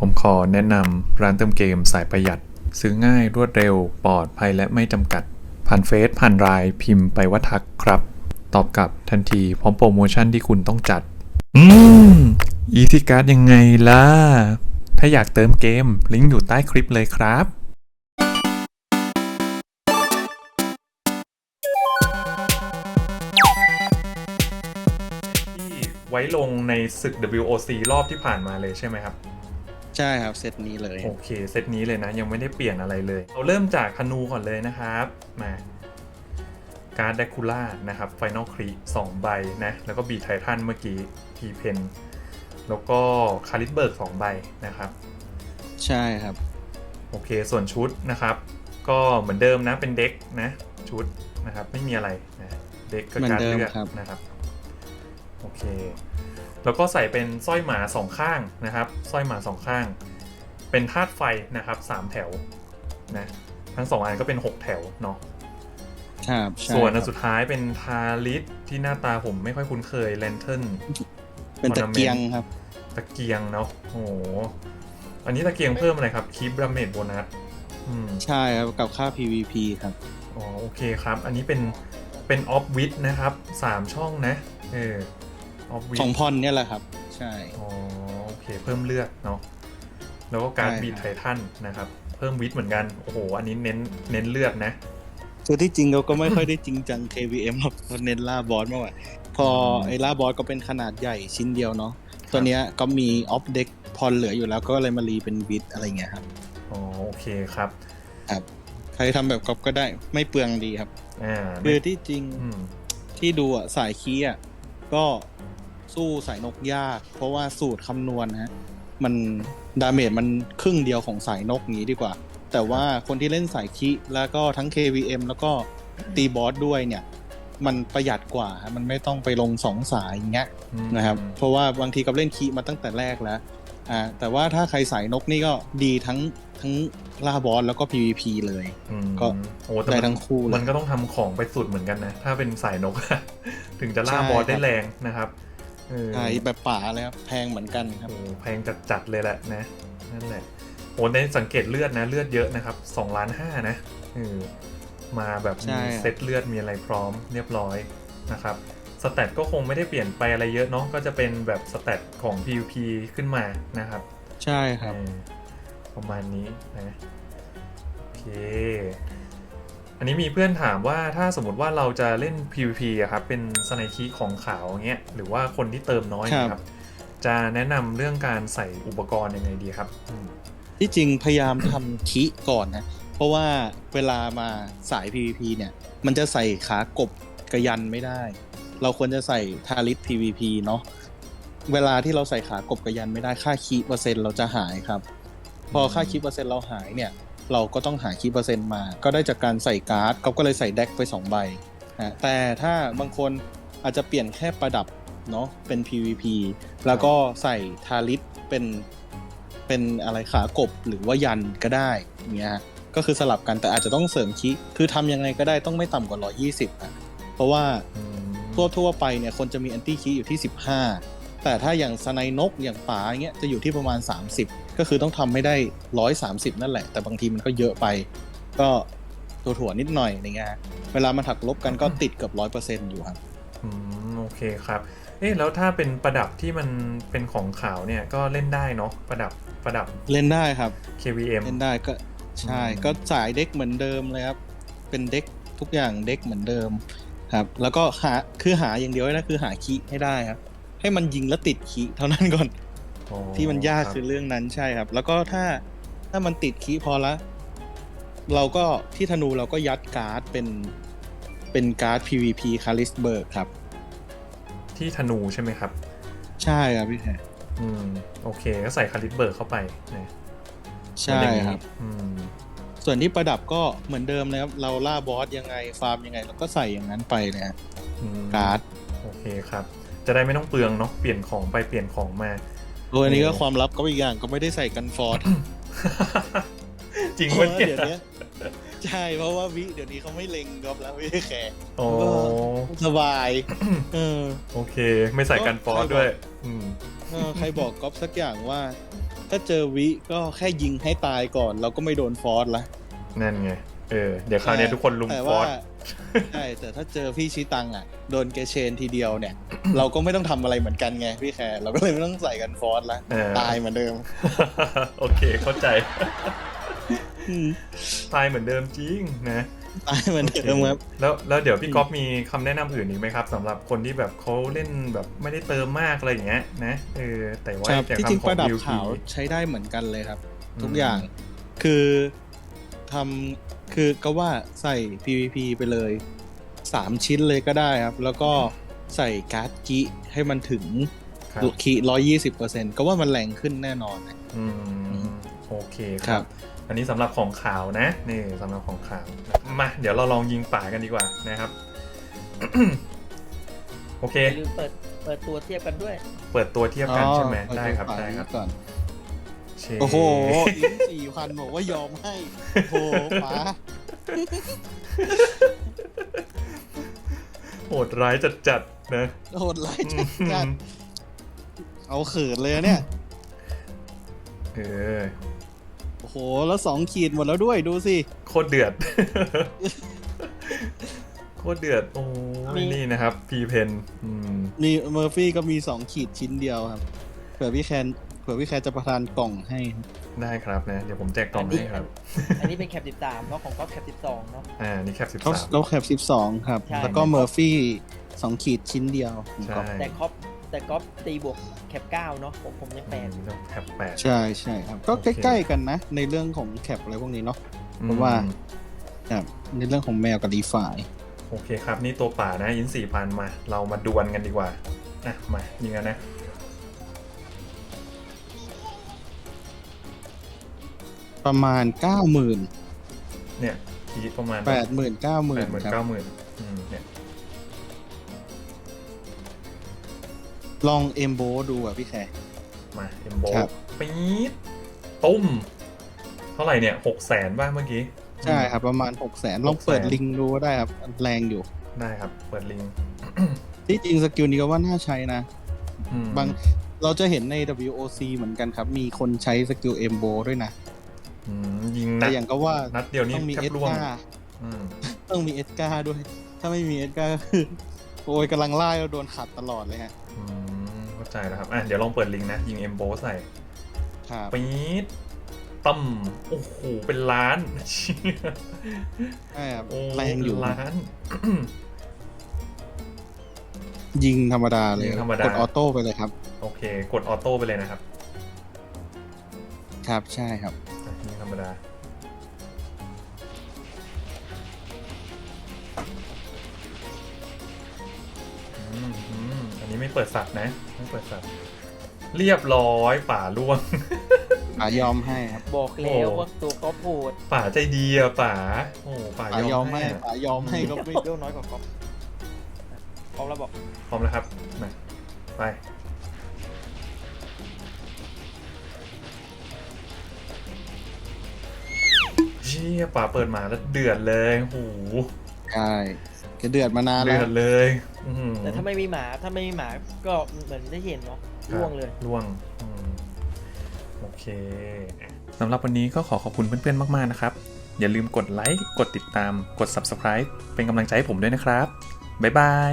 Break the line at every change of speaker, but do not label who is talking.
ผมขอแนะนำร้านเติมเกมสายประหยัด ซื้อง่ายรวดเร็วปลอดภัยและไม่จำกัด ผ่านเฟซผ่านไลน์พิมพ์ไปว่าทักครับ ตอบกลับทันทีพร้อมโปรโมชั่นที่คุณต้องจัด อืมอีซี่การ์ดยังไงล่ะ ถ้าอยากเติมเกม ลิงก์อยู่ใต้คลิปเลยครับที่ไว้ลงในศึก WOC รอบที่ผ่านมาเลยใช่ไหมครับ
ใช่ครับเซตนี้เลย
โอเคเซตนี้เลยนะยังไม่ได้เปลี่ยนอะไรเลย เราเริ่มจากธนูก่อนเลยนะครับ มาการ์ดแดคูล่านะครับไฟนอลครีสองใบนะ แล้วก็บีไททันเมื่อกี้ทีเพนแล้วก็คาริสเบิร์กสองใบนะครับ
ใช่ครับ
โอเคส่วนชุดนะครับ ก็เหมือนเดิมนะเป็นเด็กนะชุดนะครับไม่มีอะไรนะเด็กก็
เหมือน
การ
เดิม
เลือก
ครับ
นะครับ โอเค แล้วก็ใส่เป็นสร้อยหมาสองข้างนะครับสร้อยหมาสองข้าง เป็นธาตุไฟนะครับสามแถวนะทั้งสองอันก็เป็นหกแถวเนาะ
ครับใช่
ส่วนอัน
ครับ
สุดท้ายเป็นทาลิสที่หน้าตาผมไม่ค่อยคุ้นเคยแลนเทิร์น
เป็นตะเกียงครับ
ตะเกียงเนาะโอ้โหอันนี้ตะเกียงเพิ่มอะไรครับคีบราเมดโบนัสอืม
ใช่ครับกับค่า PVP ครับ
อ๋อโอเคครับ อันนี้เป็นเป็นออฟวิดนะครับสามช่องนะ เออ ออฟวิด
ของพรเนี่ยแหละครับ ใช่
อ๋อโอเคเพิ่มเลือดเนาะแล้วก็การ
ใช่ครับ
บีทไททันนะครับ เพิ่มวิดเหมือนกัน โอ้โห อันนี้เน้นเน้นเลือดนะ
คือที่จริงเราก็ไม่ค่อยได้จริงจัง KVM หรอกเราเน้นล่าบอสมากกว่าพอไอ้ล่าบอสก็เป็นขนาดใหญ่ชิ้นเดียวเนาะตัวเนี้ยก็มีออฟเด็กพรเหลืออยู่แล้วก็เลยมารีเป็นวิดอะไรเงี้ยครับ
อ๋อโอเคครับ
ใครทำแบบก๊อปก็ได้ไม่เปลืองดีครับ
อ่า
คือที่จริง
อืม
ที่ดูอะสายคีย์อะก็ สู้สายนกยาก เพราะว่าสูตรคำนวณนะฮะมันดาเมจมันครึ่งเดียวของสายนกนี้ดีกว่า แต่ว่าคนที่เล่นสายคีย์แล้วก็ทั้ง KVM แล้วก็ตีบอสด้วยเนี่ย มันประหยัดกว่าฮะมันไม่ต้องไปลงสองสายอย่างเงี้ย
อืม
นะครับ เพราะว่าบางทีกับเล่นคีย์มาตั้งแต่แรกแล้วอ่าแต่ว่าถ้าใครสายนกนี่ก็ดีทั้งทั้งล่าบอสแล้วก็ PVP เลย
อืม
ก็
โอ้แต่
ได้
มัน
ทั้งคู่เลย
มันก็ต้องทำของไปสุดเหมือนกันนะ ถ้าเป็นสายนก ถึงจะล่า
ใช่
บอสได้
ครับ
แรงนะครับเออ
ใช่แบบป่าเลยครับแพงเหมือนกันครับ
โอ้แพงจัดๆเลยแหละนะนั่นแหละโอ้ในสังเกตเลือดนะเลือดเยอะนะครับสองล้านห้านะเออมาแบบ
ใช่
มี
ครับ
เซตเลือดมีอะไรพร้อมเรียบร้อยนะครับสแตทก็คงไม่ได้เปลี่ยนไปอะไรเยอะเนาะก็จะเป็นแบบสแตทของ PVP ขึ้นมานะครับ
ใช่ครับ
เออประมาณนี้นะโอเค อันนี้มีเพื่อนถามว่าถ้าสมมติว่าเราจะเล่น PVP อะครับเป็นสไนคีของขาวอย่างเงี้ยหรือว่าคนที่เติมน้อย
ครับ
นะครับ จะแนะนำเรื่องการใส่อุปกรณ์ยังไงดีครับอืม
ที่จริงพยายามทำคิก่อนนะ เพราะว่าเวลามาสาย PVP เนี่ย มันจะใส่ขากบกระยันไม่ได้ เราควรจะใส่ทาริส PVP เนาะเวลาที่เราใส่ขากบกระยันไม่ได้ค่าคีย์เปอร์เซ็นต์เราจะหายครับ พอค่าคีย์เปอร์เซ็นต์เราหายเนี่ย เราก็ต้องหาคีย์เปอร์เซ็นต์มา ก็ได้จากการใส่การ์ดเขาก็เลยใส่แดกไปสองใบนะแต่ถ้าบางคนอาจจะเปลี่ยนแค่ประดับเนาะเป็น PVP แล้วก็ใส่ทาริสเป็นเป็นอะไรขากบหรือว่ายันก็ได้เงี้ยก็คือสลับกันแต่อาจจะต้องเสริมคีย์คือทำยังไงก็ได้ต้องไม่ต่ำกว่า 120นะเพราะว่าทั่วทั่วๆไปเนี่ยคนจะมีแอนตี้คีย์อยู่ที่ 15 แต่ถ้าอย่างสไนนกอย่างป่าอย่างเงี้ยจะอยู่ที่ประมาณ 30 ก็คือต้องทำให้ได้ 130 นั่นแหละ แต่บางทีมันก็เยอะไป ก็ตัวถั่วๆนิดหน่อยอย่างเงี้ยฮะเวลามาถักลบกันก็ติดเกือบ100%อยู่ครับ
อืมโอเคครับ เอ๊ะแล้วถ้าเป็นประดับที่มันเป็นของขาวเนี่ยก็เล่นได้เนาะประดับประดับ
เล่นได้ครับ
KVM
เล่นได้ก็ใช่
อืม
ก็สายเด็กเหมือนเดิมเลยครับ เป็นเด็กทุกอย่างเด็กเหมือนเดิมครับ แล้วก็หาคือหาอย่างเดียวนะคือหาคีย์ให้ได้ครับ ให้มันยิงแล้วติดคีย์เท่านั้นก่อน
อ๋อ
ที่มันยาก
รับ
คือเรื่องนั้นใช่ครับ แล้วก็ถ้าถ้ามันติดคีย์พอละ เราก็ที่ธนูเราก็ยัดการ์ดเป็นเป็นการ์ด PVP คาริสเบิร์กครับ
ที่ธนูใช่ไหมครับ
ใช่ครับพี่แทน
อืมโอเค ก็ใส่คาลิสเบิร์กเข้าไปนะ
ใช่
อย่างนี้
ครับ
อืม
ส่วนที่ประดับก็เหมือนเดิมเลยครับ เราล่าบอสยังไงฟาร์มยังไงเราก็ใส่อย่างนั้นไปเลยฮะ
อืม
การ์ด
โอเคครับ จะได้ไม่ต้องเปลืองเนาะเปลี่ยนของไปเปลี่ยนของมา
โอ้ยอันนี้ก็
โอ้
ความลับก็อีกอย่างก็ไม่ได้ใส่กันฟอร์ด
จริง
เพ
วะ
ราะว่า
เนี่
เดี๋ยวยนี้ใช่เพราะว่าวิเดี๋ยวนี้เขาไม่เล็งกอฟแล้วไม่ได้แขก
โอ้
สบายเออ
โอเค ไม่ใส่กันฟอสด้วยอืม
เออใครบอกก๊อฟสักอย่างว่า ถ้าเจอวิก็แค่ยิงให้ตายก่อน เราก็ไม่โดนฟอสละ
นั่นไงเออเดี๋ยวคราวนี้ทุกคนลุม
แต่
ฟอ
ว่า
ส
ใช่แต่ถ้าเจอพี่ชิตังอะโดนเกเชนทีเดียวเนี่ย เราก็ไม่ต้องทำอะไรเหมือนกันไงพี่แคร์เราก็เลยไม่ต้องใส่กันฟอสละ
เออ
ตายเหมือนเดิม
โอเคเข้าใจ ตายเหมือนเดิมจริงนะ
ตายเหมือนเดิมครับ
แล้วแล้วเดี๋ยวพี่ก๊อฟมีคำแนะนำอื่นอีกไหมครับสำหรับคนที่แบบเขาเล่นแบบไม่ได้เติมมากอะไรอย่างเงี้ยนะเออแต่ว่า
ครับ
อยาก
ที่จริง
ทำขอ
ประดับ
PVP
ขาวใช้ได้เหมือนกันเลยครับ
อืม
ทุกอย่างคือทำ คือก็ว่าใส่ PVP ไปเลยสามชิ้นเลยก็ได้ครับ แล้วก็ใส่การ์ดกิให้มันถึง
ครับ
คีร้อยยี่สิบเปอร์เซ็นก็ว่ามันแรงขึ้นแน่นอนนะ
อืมโอเคค
ครั
รับ
บ
อันนี้สำหรับของขาวนะนี่สำหรับของขาวมาเดี๋ยวเราลองยิงป่ากันดีกว่านะครับ โอเค
อย่าลืมเปิดเปิดตัวเทียบกันด้วย
เปิดตัวเทียบกันใช่ไหม
อ๋อ
ได้ครับ
เอา
ได้ครับ
ก่อน
เช
โอ้โหอินสี่พันบอกว่ายอมให้โอ้โหป๋า
โหดร้ายจัดๆนะ
โหดร้ายจัดจัดเอาเขินเลยอะเนี่ย
เออ
โอ้โห แล้วสองขีดหมดแล้วด้วยดูสิ
โคตรเดือด โคตรเดือด โอ้
มี
ยนี่นะครับ พีเพนอืม
มีเมอร์ฟี่ก็มีสองขีดชิ้นเดียวครับเผื่อพี่แคนเผื่อพี่แคนจะประทานกล่องให้ครับ
ได้ครับนะ เดี๋ยวผมแจกกล่อง
อันนี้
ให้ครับ
อันนี้เป็นแคป13เนาะของก๊อฟแคป12เนาะ
อ่านี่แคปสิบ
เขา
สาม
เขาแคปสิบสองครับ
ใช่
แล้วก็เมอร์ฟี่สองขีดชิ้นเดียว
ใช่
แต่ก๊อฟแต่ก๊อฟตีบวกแคป9เนาะผมผมยังแปด
ต้องแคปแปด
ใช่ใช่ครับ ก็
โอเค
ใกล้ๆกันนะ ในเรื่องของแคปอะไรพวกนี้เนาะ เพราะว่า
อืม
ครับในเรื่องของแมวกับดีฟาย
โอเคครับ นี่ตัวป่านะยินสี่พันมา เรามาดวลกันดีกว่าอะมายิงกันนะ
ประมาณเก้าหมื่น
เนี่ยทีประมาณ
แปดหมื่นเก้าหมื่
แป
น
ดหมื่น
ครับ
เก้าหมื่นอืมเนี่ย
ลองเอมโบดูอะพี่แคร์
มาเอ็มโบ
ครับ
ปี๊ดตุ้ม เท่าไหร่เนี่ยหกแสนบ้างเมื่อกี้
ใช่ครับ ประมาณหกแสนลองเปิด
600,000
ลิงก์ดูก็ได้ครับ แรงอยู่
ได้ครับ เปิดลิงก์
ที่จริงสกิลนี้ก็ว่าน่าใช้นะ
อืม
บางเราจะเห็นใน WOC เหมือนกันครับ มีคนใช้สกิลเอมโบด้วยนะ
อืมยิง
แต่
นัด
อย่างก็ว่า
นัดเดียวนี่
ต้องมี
แท
เอบส
ร่วง
กา
อืม
ต้องมีเอสกาด้วย ถ้าไม่มีเอสกาก็คือโอ้ยกำลังไล่แล้วโดนขัดตลอดเลยฮะ
อืมเข้าใจแล้วครับอะเดี๋ยวลองเปิดลิงก์นะ ยิงเอ็มโบใส่
ครับ
ปี๊ดตั้มโอ้โหเป็นล้านเชี่ย
ใช่ครับ
โอ้
แรงอยู่
เป็นล้าน
ยิงธรรมดาเลย
ยิงธรรมดา
ก ดออโต้ไปเลยครับ
โอเค กดออโต้ไปเลยนะครับ
ครับใช่ครับ
อะยิงธ รรมดาอืมอืมอันนี้ไม่เปิดสัตว์นะ ไม่เปิดสัตว์ เรียบร้อยป่าล่วง
ป่ายอมให้ครับ
บอกแล้ว
โอ้
ว่าตัวก๊อฟโหด
ป่าใจดีอะป่าโอ้ป่า
ป่ายย
อ
อ
ม
ม
ให้
ให้
อะ
ป่ายอมให้ก็ไม่
เรื่องน้อยกว่าก๊อฟพร้อมแล้วบอก
พร้อมแล้วครับมาไป เชี่ยป่าเปิดมาแล้วเดือดเลยโอ้โห
ใช่แกเดือดมานาน
เดื
แล้ว
อดเลยอื้อหือ
แต่ถ้าไม่มีหมาถ้าไม่มีหมาก็เหมือนได้เห็นเนาะล่วงเลย
ล่วงอืมโอเคสำหรับวันนี้ก็ขอขอบคุณเพื่อนๆมากๆนะครับ อย่าลืมกดไลค์กดติดตามกด Subscribe เป็นกำลังใจให้ผมด้วยนะครับ บ๊ายบาย